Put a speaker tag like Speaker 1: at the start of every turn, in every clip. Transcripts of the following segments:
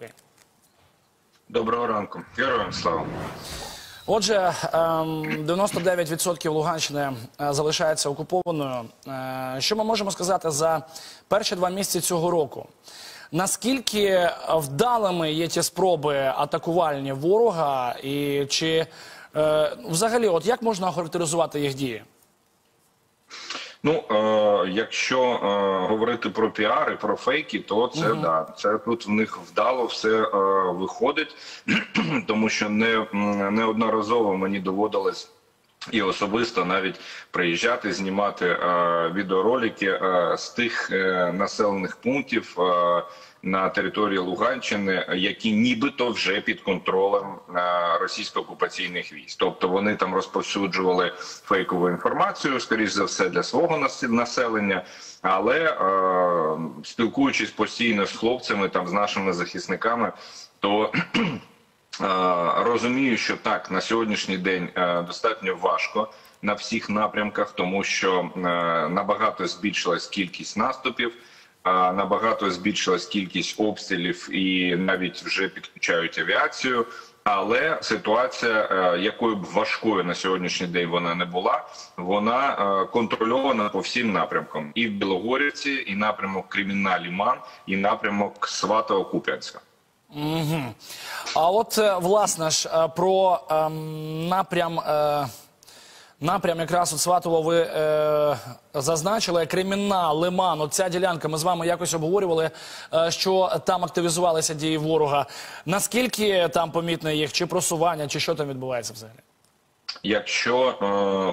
Speaker 1: Україні.
Speaker 2: Доброго ранку. Героям слава.
Speaker 1: Отже, ем, 99% Луганщини е, залишається окупованою. Е, Що ми можемо сказати за перші два місяці цього року? Наскільки вдалими є ті спроби атакувальні ворога, і чи е, взагалі, от як можна охарактеризувати їх дії?
Speaker 2: Ну е, якщо е, говорити про піар і про фейки, то це да це тут в них вдало все е, виходить, тому що не неодноразово мені доводилось. І особисто навіть приїжджати, знімати е, відеоролики е, з тих е, населених пунктів е, на території Луганщини, які нібито вже під контролем е, російсько-окупаційних військ. Тобто вони там розповсюджували фейкову інформацію, скоріш за все, для свого нас- населення. Але е, спілкуючись постійно з хлопцями, там з нашими захисниками, то Розумію, що так на сьогоднішній день е, достатньо важко на всіх напрямках, тому що е, набагато збільшилась кількість наступів, набагато збільшилась кількість обстрілів і навіть вже підключають авіацію. Але ситуація, е, якою б важкою на сьогоднішній день вона не була, вона контрольована по всім напрямкам: і в Білогорівці, і напрямок Кремінна-Ліман, і напрямок Сватово-Куп'янська.
Speaker 1: А от е, власне ж е, про ем, напрям. Е... Напрям якраз от Сватово ви е, зазначили Кремінна, Лиман. Оця ділянка. Ми з вами якось обговорювали, е, що там активізувалися дії ворога. Наскільки там помітне їх, чи просування, чи що там відбувається взагалі?
Speaker 2: Якщо е,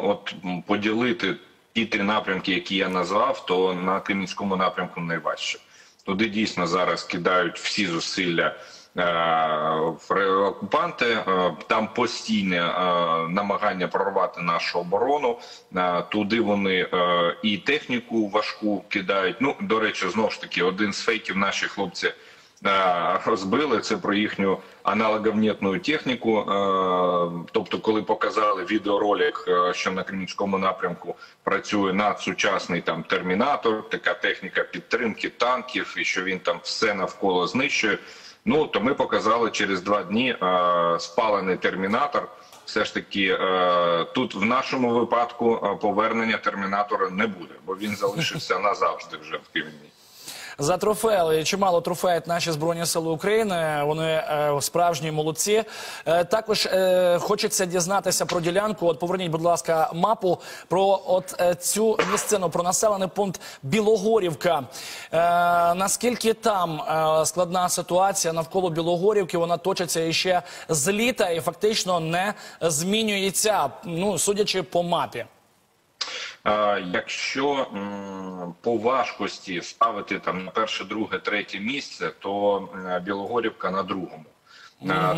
Speaker 2: от поділити ті три напрямки, які я назвав, то на Кремінському напрямку найважче. Туди дійсно зараз кидають всі зусилля е, окупанти. Е, там постійне е, намагання прорвати нашу оборону. Туди вони і техніку важку кидають. Ну до речі, знову ж таки, один з фейків наші хлопці. Е, Розбили це про їхню аналоговнітну техніку. Е, Тобто, коли показали відеоролик, е, що на Кремінському напрямку працює надсучасний там термінатор, така техніка підтримки танків, і що він там все навколо знищує. Ну то ми показали через два дні спалений термінатор. Все ж таки, тут в нашому випадку повернення термінатора не буде, бо він залишився назавжди вже в Кремені.
Speaker 1: За трофеї чимало трофеють наші збройні сили України. Вони е, справжні молодці. Е, також е, хочеться дізнатися про ділянку. От поверніть, будь ласка, мапу про от цю місцину, про населений пункт Білогорівка. Наскільки там складна ситуація навколо Білогорівки? Вона точиться іще з літа і фактично не змінюється. Ну судячи по мапі.
Speaker 2: Якщо по важкості ставити там на перше, друге, третє місце, то Білогорівка на другому.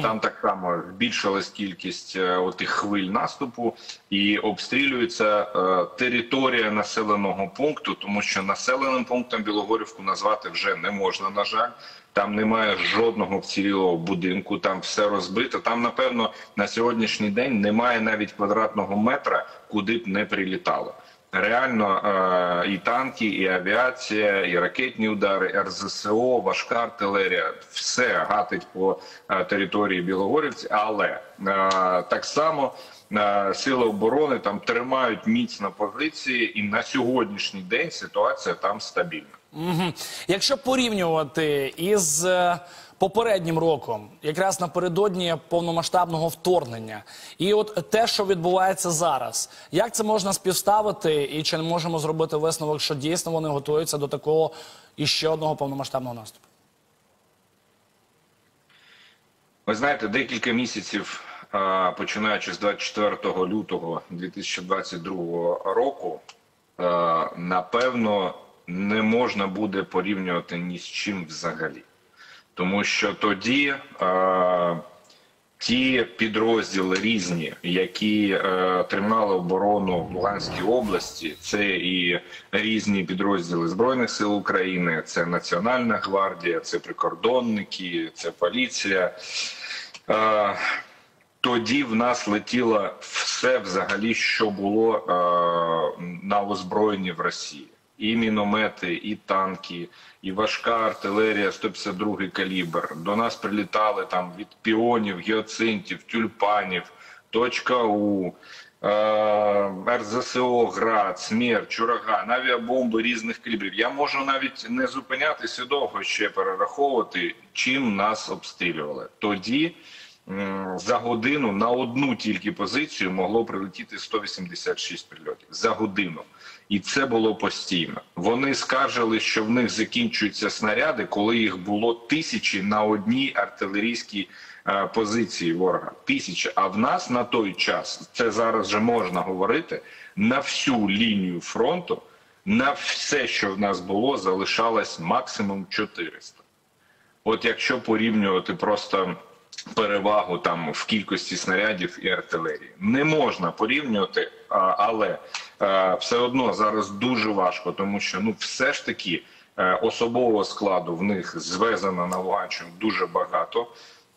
Speaker 2: Там так само збільшилась кількість е, отих хвиль наступу і обстрілюється е, територія населеного пункту, тому що населеним пунктом Білогорівку назвати вже не можна. На жаль, там немає жодного вцілілого будинку, там все розбито. Там, напевно, на сьогоднішній день немає навіть квадратного метра, куди б не прилітало. Реально е, і танки, і авіація, і ракетні удари, РЗСО, важка артилерія, все гатить по е, території Білогорівці, але е, так само сили оборони там тримають міцно позиції, і на сьогоднішній день ситуація там стабільна.
Speaker 1: Мгм. Якщо порівнювати із е, попереднім роком, якраз напередодні повномасштабного вторгнення, і от те, що відбувається зараз, як це можна співставити, і чи не можемо зробити висновок, що дійсно вони готуються до такого іще одного повномасштабного наступу?
Speaker 2: Ви знаєте, декілька місяців, е, починаючи з 24 лютого 2022 року, е, напевно, не можна буде порівнювати ні з чим взагалі. Тому що тоді е, ті підрозділи різні, які е, тримали оборону в Луганській області, це і різні підрозділи Збройних сил України, це Національна гвардія, це прикордонники, це поліція. Е, тоді в нас летіло все взагалі, що було е, на озброєнні в Росії. І міномети, і танки, і важка артилерія 152 калібр. До нас прилітали там від піонів, гіоцинтів, тюльпанів, точка У. е, РЗСО, ГРАД, СМЕРЧ, Ураган, авіабомби різних калібрів. Я можу навіть не зупинятися довго ще перераховувати, чим нас обстрілювали. Тоді за годину на одну тільки позицію могло прилетіти 186 прильотів за годину. І це було постійно. Вони скаржили, що в них закінчуються снаряди, коли їх було тисячі на одній артилерійській е, позиції ворога. Тисячі. А в нас на той час це зараз вже можна говорити на всю лінію фронту, на все, що в нас було, залишалось максимум 400. От якщо порівнювати просто перевагу там в кількості снарядів і артилерії, не можна порівнювати, але е, все одно зараз дуже важко, тому що ну все ж таки е, особового складу в них звезено на Луганщину дуже багато.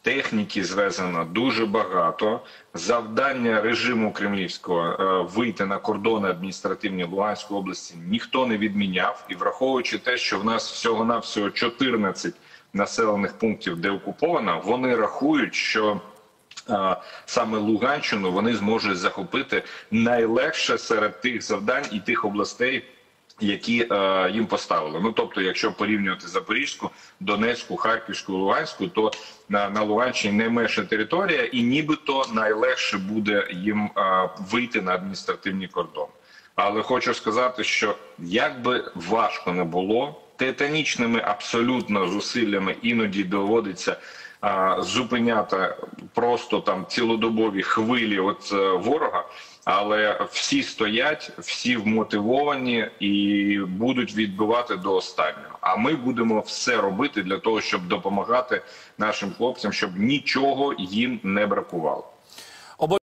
Speaker 2: Техніки звезено дуже багато. Завдання режиму кремлівського е, вийти на кордони адміністративні Луганської області ніхто не відміняв. І враховуючи те, що в нас всього навсього 14 населених пунктів, де окуповано, вони рахують, що е, саме Луганщину вони зможуть захопити найлегше серед тих завдань і тих областей, які е, їм поставили. Ну тобто, якщо порівнювати Запорізьку, Донецьку, Харківську, Луганську, то на, на Луганщині найменша територія, і нібито найлегше буде їм е, вийти на адміністративні кордони. Але хочу сказати, що як би важко не було, титанічними абсолютно зусиллями іноді доводиться а, зупиняти просто там цілодобові хвилі от е, ворога. Але всі стоять, всі вмотивовані і будуть відбивати до останнього. А ми будемо все робити для того, щоб допомагати нашим хлопцям, щоб нічого їм не бракувало.